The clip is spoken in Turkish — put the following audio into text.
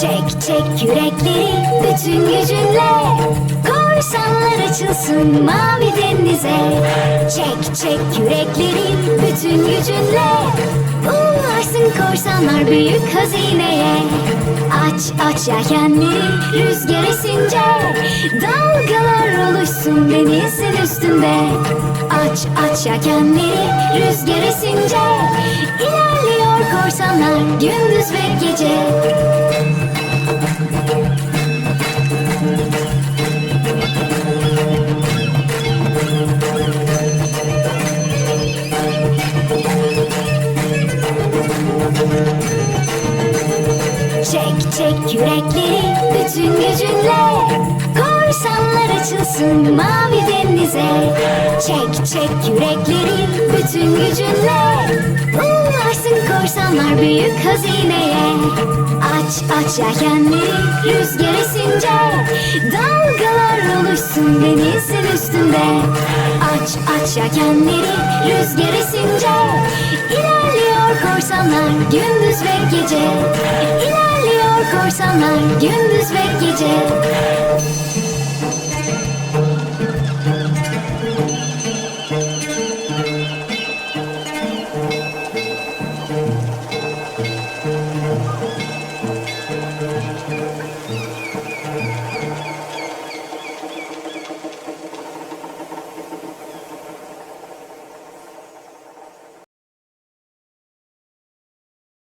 Çek çek yürekleri bütün gücünle. Korsanlar açılsın mavi denize. Çek çek yürekleri bütün gücünle. Ulaşsın korsanlar büyük hazineye. Aç aç yelkenleri rüzgar esince. Dalgalar oluşsun denizin üstünde. Aç aç yelkenleri rüzgar esince. İlerliyor korsanlar gündüz ve gece Çek çek yürekleri bütün gücünle. Korsanlar açılsın mavi denize. Çek çek yürekleri bütün gücünle. Ulaşsın korsanlar büyük hazineye. Aç aç yelkenleri rüzgar esince. Dalgalar oluşsun denizin üstünde. Aç aç yelkenleri rüzgar esince. İlerliyor korsanlar gündüz ve gece. İlerliyor korsanlar gündüz ve gece